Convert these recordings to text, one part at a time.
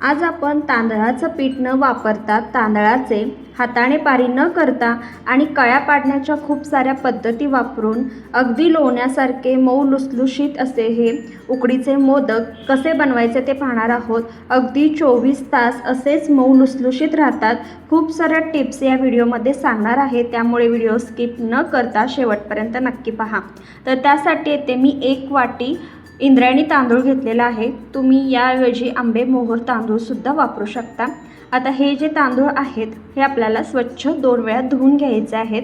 आज आपण तांदळाचं पीठ न वापरता तांदळाचे हाताने पारी न करता आणि कळ्या पाडण्याच्या खूप साऱ्या पद्धती वापरून अगदी लोण्यासारखे मऊ लुसलुशीत असे हे उकडीचे मोदक कसे बनवायचे ते पाहणार आहोत. अगदी चोवीस तास असेच मऊ लुसलुशीत राहतात. खूप साऱ्या टिप्स या व्हिडिओमध्ये सांगणार आहे. त्यामुळे व्हिडिओ स्किप न करता शेवटपर्यंत नक्की पहा. तर त्यासाठी येते मी एक वाटी इंद्रायणी तांदूळ घेतलेला आहे. तुम्ही याऐवजी आंबे मोहोर तांदूळसुद्धा वापरू शकता. आता हे जे तांदूळ आहेत हे आपल्याला स्वच्छ दोन वेळा धुवून घ्यायचे आहेत.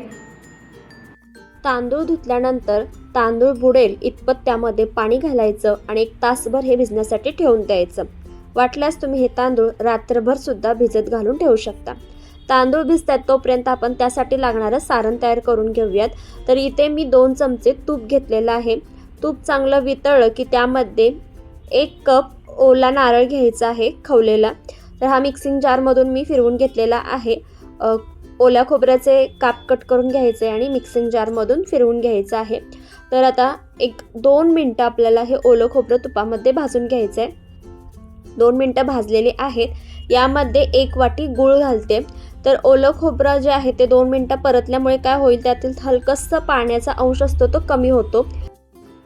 तांदूळ धुतल्यानंतर तांदूळ बुडेल इतपत त्यामध्ये पाणी घालायचं आणि एक तासभर हे भिजण्यासाठी ठेवून द्यायचं. वाटल्यास तुम्ही हे तांदूळ रात्रभर सुद्धा भिजत घालून ठेवू शकता. तांदूळ भिजतात तोपर्यंत आपण त्यासाठी लागणारं सारण तयार करून घेऊयात. तर इथे मी दोन चमचे तूप घेतलेलं आहे. तूप चांगलं वितळलं की त्यामध्ये एक कप ओला नारळ घ्यायचा आहे खवलेला. तर हा मिक्सिंग जारमधून मी फिरवून घेतलेला आहे. ओल्या खोबऱ्याचे काप कट करून घ्यायचे आणि मिक्सिंग जारमधून फिरवून घ्यायचं आहे. तर आता एक दोन मिनटं आपल्याला हे ओलं खोबरं तुपामध्ये भाजून घ्यायचं आहे दोन मिनटं भाजलेली आहेत. यामध्ये एक वाटी गूळ घालते. तर ओलं खोबरं जे आहे ते दोन मिनटं परतल्यामुळे काय होईल? त्यातील हलकसं पाण्याचा अंश असतो तो कमी होतो.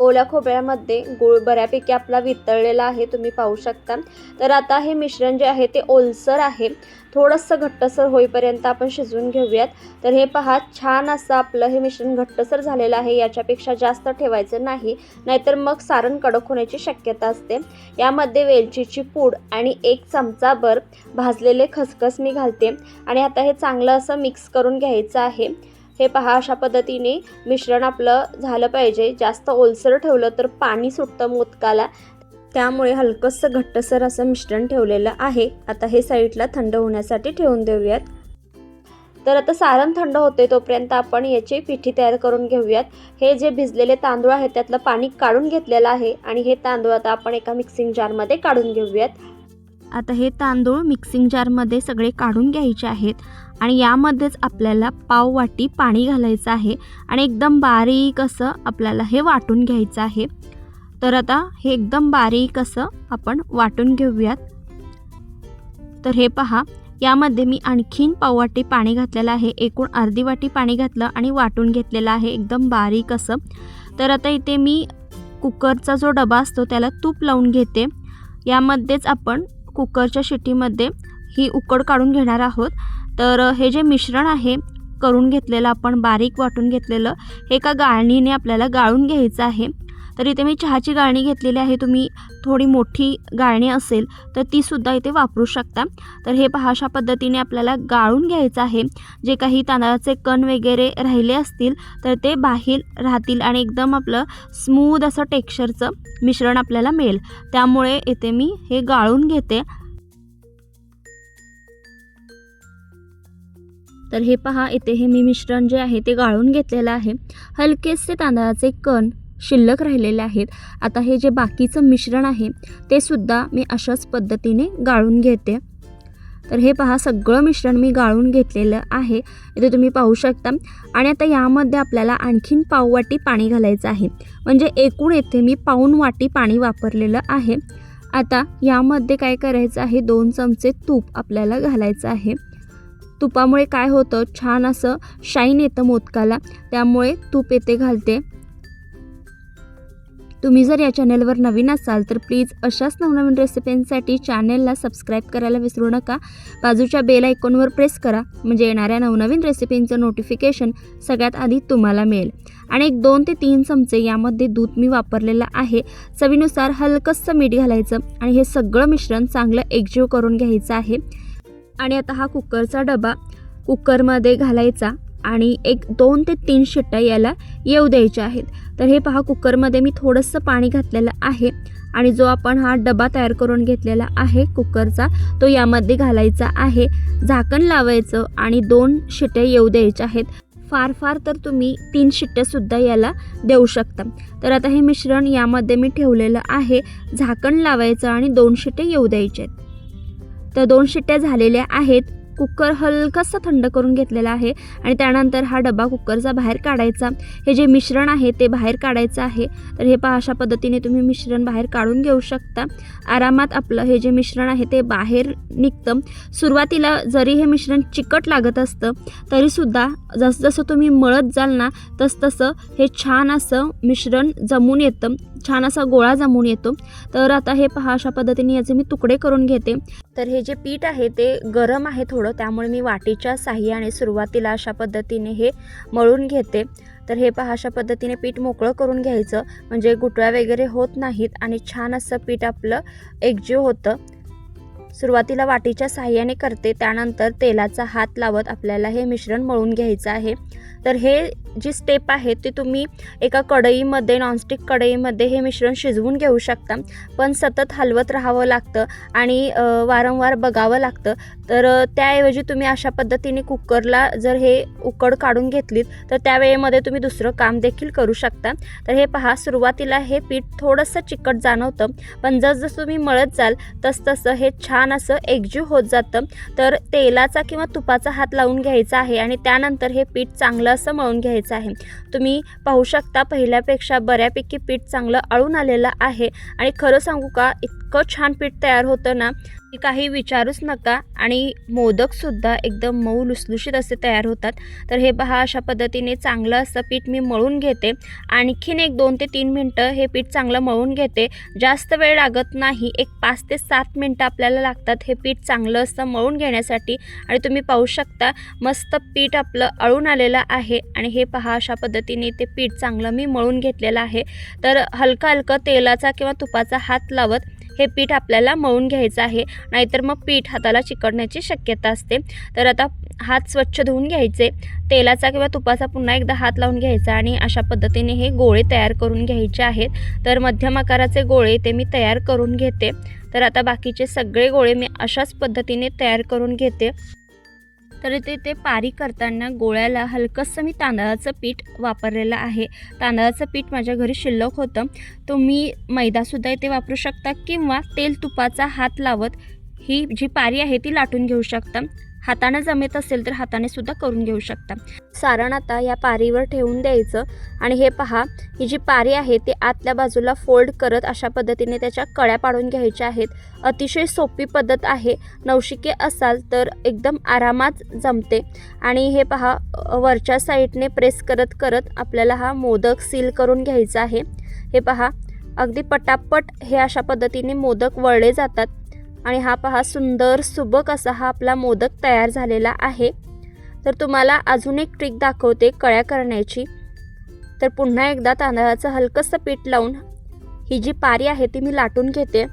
ओल्या खोबऱ्यामध्ये गूळ बऱ्यापैकी आपला वितळलेला आहे तुम्ही पाहू शकता. तर आता हे मिश्रण जे आहे ते ओलसर आहे. थोडंसं घट्टसर होईपर्यंत आपण शिजवून घेऊयात. तर हे पहा छान असं आपलं हे मिश्रण घट्टसर झालेलं आहे याच्यापेक्षा जास्त ठेवायचं नाही. नाहीतर मग सारण कडक होण्याची शक्यता असते. यामध्ये वेलचीची पूड आणि एक चमचाभर भाजलेले खसखस मी घालते. आणि आता हे चांगलं असं मिक्स करून घ्यायचं आहे. हे पहा अशा पद्धतीने मिश्रण आपलं झालं पाहिजे. जास्त ओलसर ठेवलं तर पाणी सुटतं मोदकाला. त्यामुळे हलकंसं घट्टसर असं मिश्रण ठेवलेलं आहे. आता हे साईडला थंड होण्यासाठी ठेवून देऊयात. तर आता सारण थंड होते तोपर्यंत आपण याची पिठी तयार करून घेऊयात. हे जे भिजलेले तांदूळ आहेत त्यातलं पाणी काढून घेतलेलं आहे आणि हे तांदूळ आता आपण एका मिक्सिंग जारमध्ये काढून घेऊयात. आता हे तांदूळ मिक्सिंग जारमध्ये सगळे काढून घ्यायचे आहेत आणि यामध्येच आपल्याला पाव वाटी पाणी घालायचं आहे आणि एकदम बारीक असं आपल्याला हे वाटून घ्यायचं आहे. तर आता हे एकदम बारीक असं आपण वाटून घेऊयात. तर हे पहा यामध्ये मी आणखीन पाववाटी पाणी घातलेलं आहे एकूण अर्धी वाटी पाणी घातलं आणि वाटून घेतलेलं आहे एकदम बारीक असं. तर आता इथे मी कुकरचा जो डबा असतो त्याला तूप लावून घेते. यामध्येच आपण कुकरच्या शिटीमध्ये ही उकड काढून घेणार आहोत. तर हे जे मिश्रण आहे करून घेतलेलं आपण बारीक वाटून घेतलेलं हे एका गाळणीने आपल्याला गाळून घ्यायचं आहे. तर इथे मी चहाची गाळणी घेतलेली आहे. तुम्ही थोडी मोठी गाळणी असेल तर तीसुद्धा इथे वापरू शकता. तर हे पहा अशा पद्धतीने आपल्याला गाळून घ्यायचं आहे. जे काही तांदळाचे कण वगैरे राहिले असतील तर ते बाहेर राहतील आणि एकदम आपलं स्मूद असं टेक्स्चरचं मिश्रण आपल्याला मिळेल. त्यामुळे इथे मी हे गाळून घेते. तर हे पहा इथे हे मी मिश्रण जे आहे ते गाळून घेतलेलं आहे. हलकेसे तांदळाचे कण शिल्लक राहिलेले आहेत. आता हे जे बाकीचं मिश्रण आहे ते सुद्धा मी अशाच पद्धतीने गाळून घेते. तर हे पहा सगळं मिश्रण मी गाळून घेतलेलं आहे. इथे तुम्ही पाहू शकता. आणि आता यामध्ये आपल्याला आणखीन पाववाटी पाणी घालायचं आहे. म्हणजे एकूण येथे मी पाऊण वाटी पाणी वापरलेलं आहे. आता यामध्ये काय करायचं आहे? दोन चमचे तूप आपल्याला घालायचं आहे. तुपामुळे काय होतं? छान असं शाईन येतं मोदकाला. त्यामुळे तूप येथे घालते. तुम्ही जर या चॅनलवर नवीन असाल तर प्लीज अशाच नवनवीन रेसिपींसाठी चॅनेलला सबस्क्राईब करायला विसरू नका. बाजूच्या बेल आयकॉनवर प्रेस करा म्हणजे येणाऱ्या नवनवीन रेसिपींचं नोटिफिकेशन सगळ्यात आधी तुम्हाला मिळेल. आणि एक दोन ते तीन चमचे यामध्ये दूध मी वापरलेलं आहे. चवीनुसार हलकंसं मीठ घालायचं आणि हे सगळं मिश्रण चांगलं एकजीव करून घ्यायचं आहे. आणि आता हा कुकरचा डबा कुकरमध्ये घालायचा. आणि एक दोन ते तीन शिट्ट्या याला येऊ द्यायच्या आहेत. तर हे पहा कुकरमध्ये मी थोडंसं पाणी घातलेलं आहे आणि जो आपण हा डबा तयार करून घेतलेला आहे कुकरचा तो यामध्ये घालायचा आहे. झाकण लावायचं आणि दोन शिट्ट्या येऊ द्यायच्या आहेत. फार फार तर तुम्ही तीन शिट्ट्यासुद्धा याला देऊ शकता. तर आता हे मिश्रण यामध्ये मी ठेवलेलं आहे. झाकण लावायचं आणि दोन शिट्टे येऊ द्यायचे आहेत. तर दोन शिट्ट्या झालेल्या आहेत. कुकर हलकासा थंड करून घेतलेला आहे आणि त्यानंतर हा डबा कुकरचा बाहेर काढायचा. हे जे मिश्रण आहे ते बाहेर काढायचं आहे. तर हे पहा अशा पद्धतीने तुम्ही मिश्रण बाहेर काढून घेऊ शकता. आरामात आपलं हे जे मिश्रण आहे ते बाहेर निघतं. सुरुवातीला जरी हे मिश्रण चिकट लागत असतं तरीसुद्धा जसजसं तुम्ही मळत जाल ना तसतसं हे छान असं मिश्रण जमून येतं. छान असा गोळा जमून येतो. तर आता हे पहा अशा पद्धतीने याचे मी तुकडे करून घेते. तर हे जे पीठ आहे ते गरम आहे थोडं. त्यामुळे मी वाटीच्या साह्याने सुरुवातीला अशा पद्धतीने हे मळून घेते. तर हे पहा अशा पद्धतीने पीठ मोकळं करून घ्यायचं. म्हणजे गुटळ्या वगैरे होत नाहीत आणि छान असं पीठ आपलं एकजीव होतं. सुरुवातीला वाटीच्या साह्याने करते त्यानंतर तेलाचा हात लावत आपल्याला हे मिश्रण मळून घ्यायचं आहे. तर हे जी स्टेप आहे ती तुम्ही एका कढईमध्ये नॉनस्टिक कढईमध्ये हे मिश्रण शिजवून घेऊ शकता. पण सतत हलवत राहावं लागतं आणि वारंवार बघावं लागतं. तर त्याऐवजी तुम्ही अशा पद्धतीने कुकरला जर हे उकड काढून घेतलीत तर त्यावेळेमध्ये तुम्ही दुसरं काम देखील करू शकता. तर हे पहा सुरुवातीला हे पीठ थोडंसं चिकट जाणवतं पण जसजसं तुम्ही मळत जाल तसतसं हे छान असं एकजीव होत जातं. तर तेलाचा किंवा तुपाचा हात लावून घ्यायचा आहे आणि त्यानंतर हे पीठ चांगलं असं मळून घ्यायचं. आहे. तुम्ही पाहू शकता पहिल्यापेक्षा बऱ्यापैकी पीठ चांगलं अळून आलेलं आहे. आणि खरं सांगू का इतकं छान पीठ तयार होतं ना की काही विचारूच नका आणि मोदकसुद्धा एकदम मऊ लुसलुशीत असे तयार होतात. तर हे पहा अशा पद्धतीने चांगलं असं पीठ मी मळून घेते. आणखीन एक दोन ते तीन मिनटं हे पीठ चांगलं मळून घेते. जास्त वेळ लागत नाही. एक पाच ते सात मिनटं आपल्याला लागतात हे पीठ चांगलं असं मळून घेण्यासाठी. आणि तुम्ही पाहू शकता मस्त पीठ आपलं अळून आलेलं आहे. आणि हे पहा अशा पद्धतीने ते पीठ चांगलं मी मळून घेतलेलं आहे. तर हलकं हलकं तेलाचा किंवा तुपाचा हात लावत हे पीठ आपल्याला मळून घ्यायचं आहे. नाहीतर मग पीठ हाताला चिकटण्याची शक्यता असते. तर आता हात स्वच्छ धुवून घ्यायचे. तेलाचा किंवा तुपाचा पुन्हा एकदा हात लावून घ्यायचा आणि अशा पद्धतीने हे गोळे तयार करून घ्यायचे आहेत. तर मध्यम आकाराचे गोळे ते मी तयार करून घेते. तर आता बाकीचे सगळे गोळे मी अशाच पद्धतीने तयार करून घेते. तर ते ते पारी करताना गोळ्याला हलकंसं मी तांदळाचं पीठ वापरलेलं आहे. तांदळाचं पीठ माझ्या घरी शिल्लक होतं. तुम्ही मैदासुद्धा इथे वापरू शकता किंवा तेल तुपाचा हात लावत ही जी पारी आहे ती लाटून घेऊ शकता. हाताने जमेत असेल तर हाताने सुद्धा करून घेऊ शकता. सारण आता या पारीवर ठेवून द्यायचं आणि हे पहा ही जी पारी आहे ती आतल्या बाजूला फोल्ड करत अशा पद्धतीने त्याच्या कळ्या पाडून घ्यायच्या आहेत. अतिशय सोपी पद्धत आहे. नवशिके असाल तर एकदम आरामात जमते. आणि हे पहा वरच्या साईडने प्रेस करत करत आपल्याला हा मोदक सील करून घ्यायचा आहे. हे पहा अगदी पटापट हे अशा पद्धतीने मोदक वळले जातात. आणि हा पहा सुंदर सुबक असा हा आपला मोदक तयार झालेला आहे. तर तुम्हाला अजून एक ट्रिक दाखवते कळ्या करण्याची. तर पुन्हा एकदा तांदळाचं हलकंसं पीठ लावून ही जी पारी आहे ती मी लाटून घेते.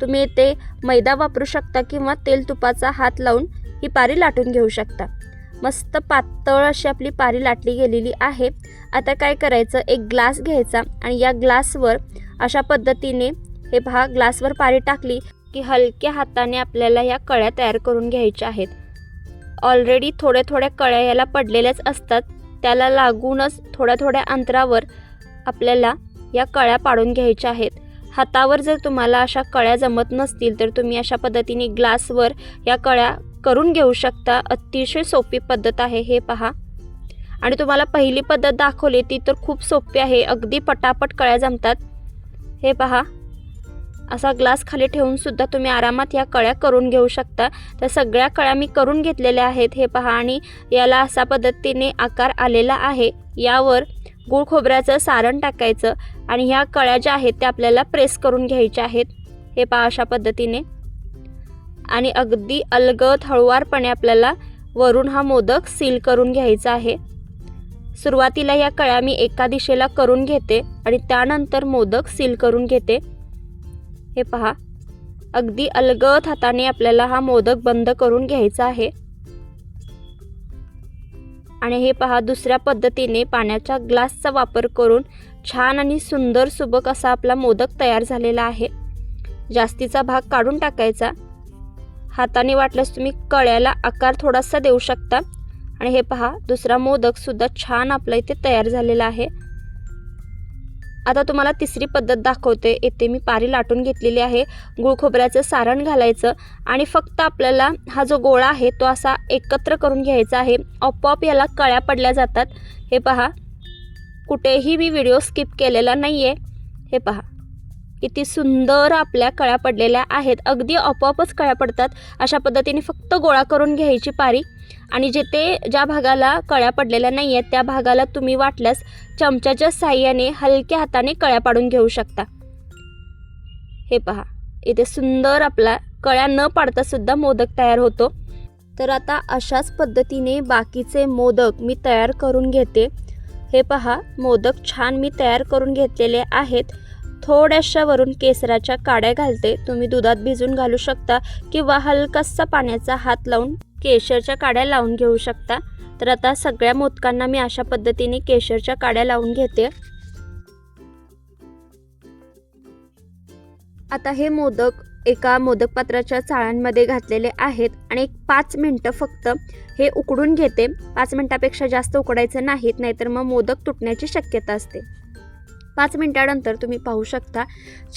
तुम्ही येथे मैदा वापरू शकता किंवा तेल तुपाचा हात लावून ही पारी लाटून घेऊ शकता. मस्त पातळ अशी आपली पारी लाटली गेलेली आहे. आता काय करायचं? एक ग्लास घ्यायचा आणि या ग्लासवर अशा पद्धतीने हे पहा ग्लासवर पारी टाकली. की हलक्या हाताने आपल्याला या कळ्या तयार करून घ्यायच्या आहेत. ऑलरेडी थोड्या थोड्या कळ्या याला पडलेल्याच असतात. त्याला लागूनच थोड्या थोड्या अंतरावर आपल्याला या कळ्या पाडून घ्यायच्या आहेत. हातावर जर तुम्हाला अशा कळ्या जमत नसतील तर तुम्ही अशा पद्धतीने ग्लासवर या कळ्या करून घेऊ शकता. अतिशय सोपी पद्धत आहे हे पहा. आणि तुम्हाला पहिली पद्धत दाखवली ती तर खूप सोपी आहे. अगदी पटापट कळ्या जमतात. हे पहा. असा ग्लास खाली ठेवून सुद्धा तुम्ही आरामात या कळ्या करून घेऊ शकता. तर सगळ्या कळ्या मी करून घेतलेल्या आहेत हे पहा. आणि याला असा पद्धतीने आकार आलेला आहे. यावर गूळ खोबऱ्याचं सारण टाकायचं आणि ह्या कळ्या ज्या आहेत त्या आपल्याला प्रेस करून घ्यायच्या आहेत. हे पहा अशा पद्धतीने. आणि अगदी अलगद हळुवारपणे आपल्याला वरून हा मोदक सील करून घ्यायचा आहे. सुरुवातीला या कळ्या मी एका दिशेला करून घेते आणि त्यानंतर मोदक सील करून घेते. हे पहा. अगदी अलगद हाताने आपल्याला हा मोदक बंद करून घ्यायचा आहे. आणि हे पहा दुसऱ्या पद्धतीने पाण्याच्या ग्लासचा वापर करून छान आणि सुंदर सुबक असा आपला मोदक तयार झालेला आहे. जास्तीचा भाग काढून टाकायचा. हाताने वाटल्यास तुम्ही कळ्याला आकार थोडासा देऊ शकता. आणि हे पहा दुसरा मोदक सुद्धा छान आपला इथे तयार झालेला आहे. आता तुम्हाला तिसरी पद्धत दाखवते. येथे मी पारी लाटून घेतलेली आहे. गुळ खोबऱ्याचं सारण घालायचं आणि फक्त आपल्याला हा जो गोळा आहे तो असा एकत्र करून घ्यायचा आहे. आपोआप याला कळ्या पडल्या जातात. हे पहा. कुठेही मी व्हिडिओ स्किप केलेला नाही आहे हे पहा. किती सुंदर आपल्या कळ्या पडलेल्या आहेत. अगदी आपोआपच कळ्या पडतात. अशा पद्धतीने फक्त गोळा करून घ्यायची पारी. आणि जिथे ज्या भागाला कळ्या पडलेल्या नाही आहेत त्या भागाला तुम्ही वाटल्यास चमच्याच्या साह्याने हलक्या हाताने कळ्या पाडून घेऊ शकता. हे पहा इथे सुंदर आपला कळ्या न पाडता सुद्धा मोदक तयार होतो. तर आता अशाच पद्धतीने बाकीचे मोदक मी तयार करून घेते. हे पहा मोदक छान मी तयार करून घेतलेले आहेत. थोड्याशा वरून केसराच्या काड्या घालते. तुम्ही दुधात भिजून घालू शकता किंवा हलकासा पाण्याचा हात लावून केशरच्या काड्या लावून घेऊ शकता? तर आता सगळ्या मोदकांना मी अशा पद्धतीने केशरच्या काड्या लावून घेते. आता हे मोदक एका मोदक पात्राच्या चाळांमध्ये घातलेले आहेत आणि एक पाच मिनटं फक्त हे उकडून घेते. पाच मिनटापेक्षा जास्त उकडायचं नाहीत नाहीतर मग मोदक तुटण्याची शक्यता असते. पाच मिनटानंतर तुम्ही पाहू शकता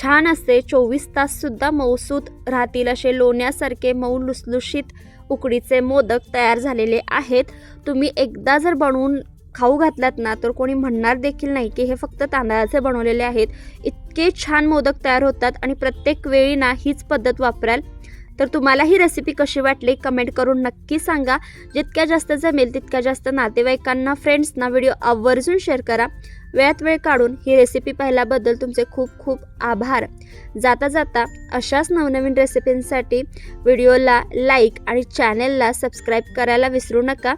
छान असे चोवीस ताससुद्धा मऊसूत राहतील असे लोण्यासारखे मऊ लुसलुशीत उकडीचे मोदक तयार झालेले आहेत. तुम्ही एकदा जर बनवून खाऊ घातलात ना तर कोणी म्हणणार देखील नाही की हे फक्त तांदळाचे बनवलेले आहेत. इतके छान मोदक तयार होतात आणि प्रत्येक वेळी ना हीच पद्धत वापराल. तर तुम्हाला ही रेसिपी कशी वाटली कमेंट करून नक्की सांगा. जितक्या जास्त जमेल तितक्या जास्त नातेवाईकांना फ्रेंड्सना व्हिडिओ आवर्जून शेअर करा. वेळात वेळ काढून ही रेसिपी पाहिल्याबद्दल तुमचे खूप खूप आभार. जाता जाता अशाच नवनवीन रेसिपींसाठी व्हिडिओला लाईक आणि चॅनेलला सबस्क्राईब करायला विसरू नका.